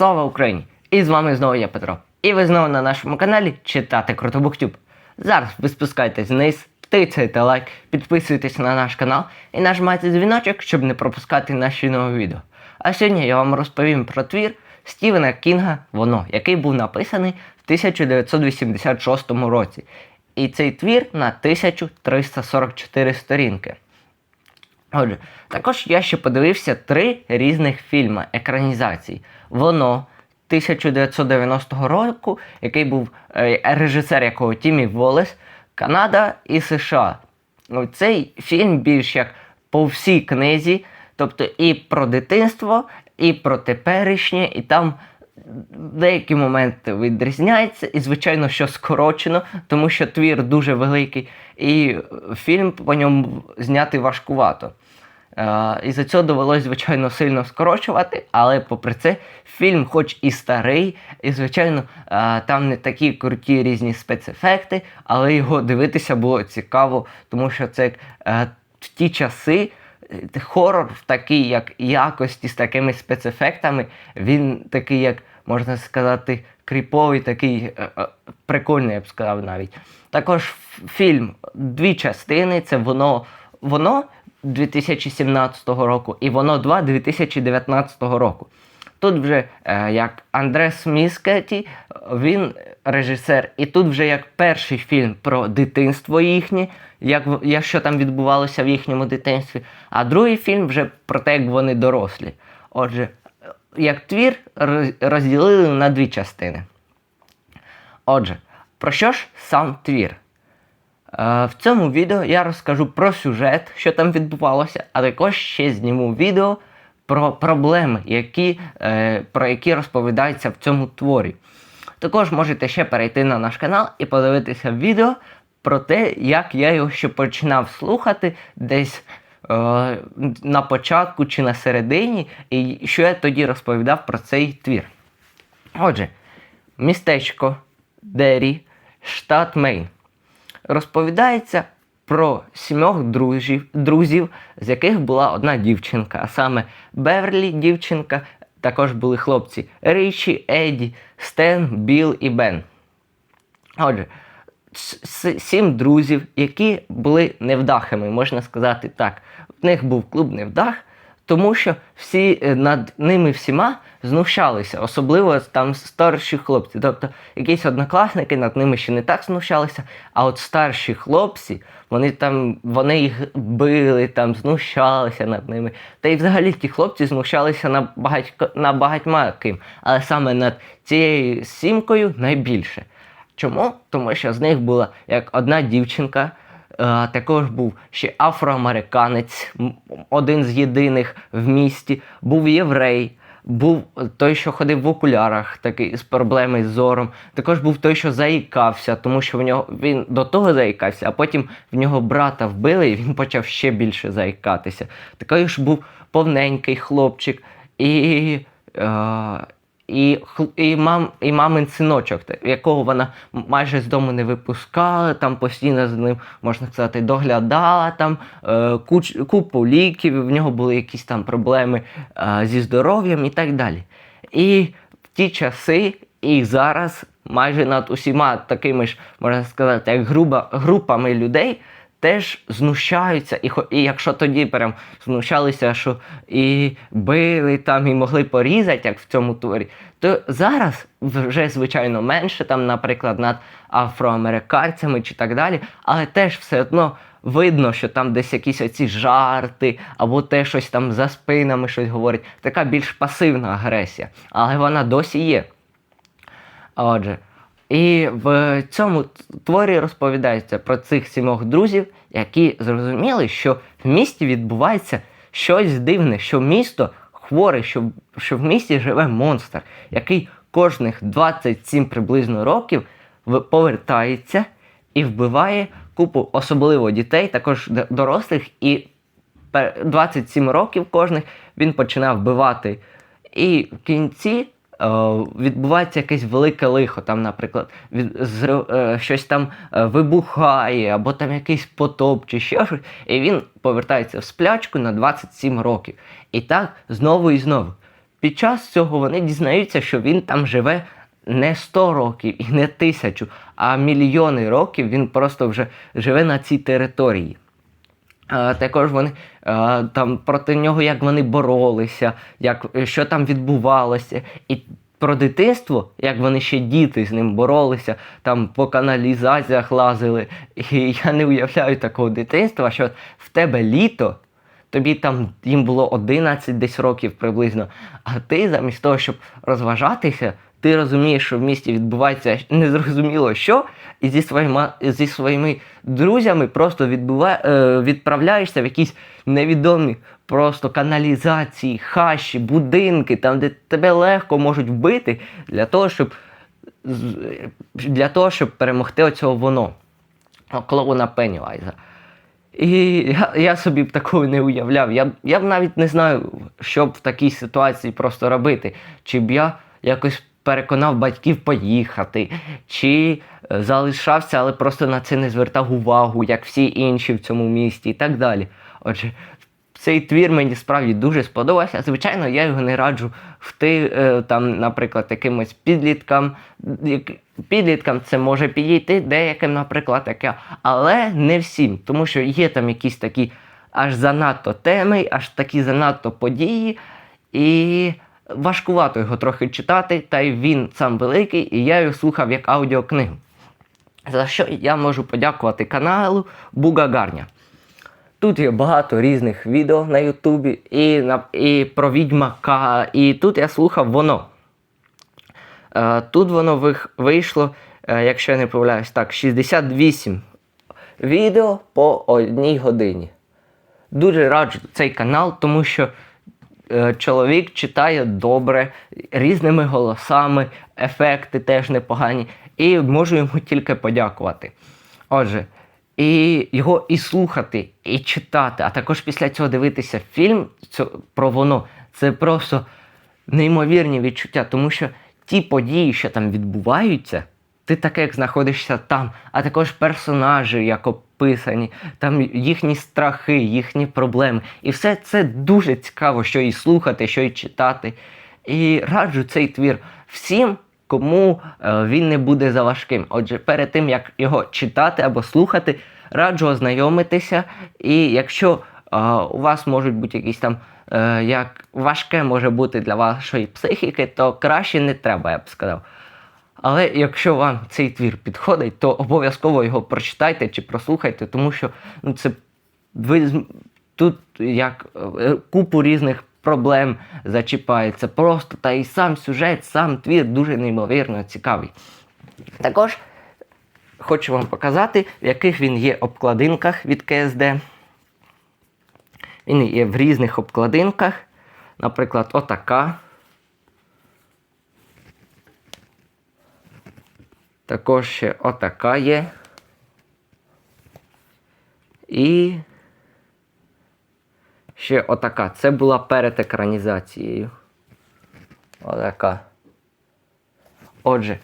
Слава Україні! І з вами знову я Петро. І ви знову на нашому каналі читати Крутобуктюб. Зараз ви спускайтесь вниз, тицяйте лайк, підписуйтесь на наш канал і нажимайте дзвіночок, щоб не пропускати наші нові відео. А сьогодні я вам розповім про твір Стівена Кінга Воно, який був написаний в 1986 році. І цей твір на 1344 сторінки. Отже, також я ще подивився три різних фільми екранізацій. Воно 1990 року, який був е, режисер якого Тімі Волес, Канада і США. Ну, цей фільм більш як по всій книзі, тобто і про дитинство, і про теперішнє, і там деякі моменти відрізняються, і, звичайно, що скорочено, тому що твір дуже великий, і фільм по ньому зняти важкувато. Е, І за цього довелось, звичайно, сильно скорочувати, але попри це, фільм, хоч і старий, і, звичайно, е, там не такі круті різні спецефекти, але його дивитися було цікаво, тому що це е, в ті часи. е, Хорор в такій як якості з такими спецефектами, він такий, як можна сказати, кріповий, такий е, е, прикольний, я б сказав навіть. Також фільм дві частини: це воно, воно 2017 року і воно 2 2019 року. Тут вже е, як Андрес Міскеті, він режисер, і тут вже як перший фільм про дитинство їхнє, як, як що там відбувалося в їхньому дитинстві, а другий фільм вже про те, як вони дорослі. Отже, як твір розділили на дві частини. Отже, про що ж сам твір? Е, В цьому відео я розкажу про сюжет, що там відбувалося, а також ще зніму відео про проблеми, які, е, про які розповідаються в цьому творі. Також можете ще перейти на наш канал і подивитися відео про те, як я його ще починав слухати десь на початку чи на середині, і що я тоді розповідав про цей твір. Отже, містечко Дері, штат Мейн розповідається про сімьох друзів, друзів, з яких була одна дівчинка, а саме Беверлі дівчинка, також були хлопці Річі, Еді, Стен, Біл і Бен. Отже, сім друзів, які були невдахами, можна сказати так. В них був клуб невдах, тому що всі е, над ними всіма знущалися, особливо там старші хлопці. Тобто якісь однокласники над ними ще не так знущалися, а от старші хлопці, вони там вони їх били, там знущалися над ними. Та й взагалі ті хлопці знущалися на багатько на багатьма ким, але саме над цією сімкою найбільше. Чому? Тому що з них була як одна дівчинка, е, також був ще афроамериканець, один з єдиних в місті, був єврей, був той, що ходив в окулярах, такий з проблеми з зором. Також був той, що заїкався, тому що в нього він до того заїкався, а потім в нього брата вбили, і він почав ще більше заїкатися. Також був повненький хлопчик. І е, і, і, мам, і мамин синочок, якого вона майже з дому не випускала, там постійно з ним, можна сказати, доглядала там е, куч, купу ліків, в нього були якісь там проблеми е, зі здоров'ям і так далі. І в ті часи, і зараз майже над усіма такими ж, можна сказати, як груба, групами людей теж знущаються, і, і якщо тоді прям знущалися, що і били там, і могли порізати, як в цьому творі, то зараз вже звичайно менше, там, наприклад, над афроамериканцями чи так далі, але теж все одно видно, що там десь якісь оці жарти, або те щось там за спинами щось говорить. Така більш пасивна агресія, але вона досі є. Отже, і в цьому творі розповідається про цих сімох друзів, які зрозуміли, що в місті відбувається щось дивне, що місто хворе, що, що в місті живе монстр, який кожних 27 приблизно років повертається і вбиває купу, особливо дітей, також дорослих, і пер- 27 років кожних він починав вбивати. І в кінці відбувається якесь велике лихо. Там, наприклад, від, зрив- е, щось там е, вибухає, або там якийсь потоп, чи ще щось. І він повертається в сплячку на 27 років. І так знову і знову. під час цього вони дізнаються, що він там живе не 100 років і не тисячу, а мільйони років він просто вже живе на цій території. А, також вони там проти нього, як вони боролися, як, що там відбувалося. І про дитинство, як вони ще діти з ним боролися, там по каналізаціях лазили. І я не уявляю такого дитинства, що в тебе літо, тобі там їм було 11 десь років приблизно, а ти замість того, щоб розважатися, ти розумієш, що в місті відбувається незрозуміло що, і зі своїми, зі своїми друзями просто відбува, е, відправляєшся в якісь невідомі просто каналізації, хащі, будинки, там, де тебе легко можуть вбити для того, щоб, для того, щоб перемогти оцього воно, клоуна Пеннівайза. І я, я собі б такого не уявляв. Я, я б навіть не знаю, що б в такій ситуації просто робити. Чи б я якось переконав батьків поїхати, чи е, залишався, але просто на це не звертав увагу, як всі інші в цьому місті і так далі. Отже, цей твір мені справді дуже сподобався. Звичайно, я його не раджу вти, е, там, наприклад, якимось підліткам. Підліткам це може підійти, деяким, наприклад, таке, але не всім, тому що є там якісь такі аж занадто теми, аж такі занадто події, і важкувато його трохи читати, та й він сам великий, і я його слухав як аудіокнигу. За що я можу подякувати каналу Бугагарня. Тут є багато різних відео на Ютубі і, і про відьмака, і тут я слухав воно. Е, тут воно вийшло, е, якщо я не помиляюсь, так, 68 відео по одній годині. Дуже раджу цей канал, тому що чоловік читає добре, різними голосами, ефекти теж непогані, і можу йому тільки подякувати. Отже, і його і слухати, і читати, а також після цього дивитися фільм про воно. Це просто неймовірні відчуття, тому що ті події, що там відбуваються, ти так як знаходишся там, а також персонажі, як описані, там їхні страхи, їхні проблеми. І все це дуже цікаво, що і слухати, що і читати. І раджу цей твір всім, кому е, він не буде заважким. Отже, перед тим як його читати або слухати, раджу ознайомитися. І якщо е, у вас можуть бути якісь там е, як важке може бути для вашої психіки, то краще не треба, я б сказав. Але якщо вам цей твір підходить, то обов'язково його прочитайте чи прослухайте, тому що ну, це ви тут як е, купу різних проблем зачіпається. Просто та і сам сюжет, сам твір дуже неймовірно цікавий. Також хочу вам показати, в яких він є обкладинках від КСД. Він є в різних обкладинках. Наприклад, отака. Також ще отака є. І ще отака. Це була перед екранізацією. Отака. Отже,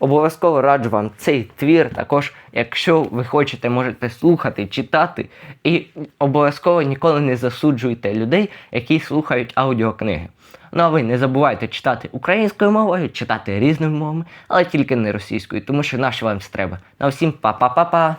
обов'язково раджу вам цей твір. Також, якщо ви хочете, можете слухати, читати. І обов'язково ніколи не засуджуйте людей, які слухають аудіокниги. Ну а ви не забувайте читати українською мовою, читати різними мовами, але тільки не російською, тому що наше вам треба. На всім па-па-па-па!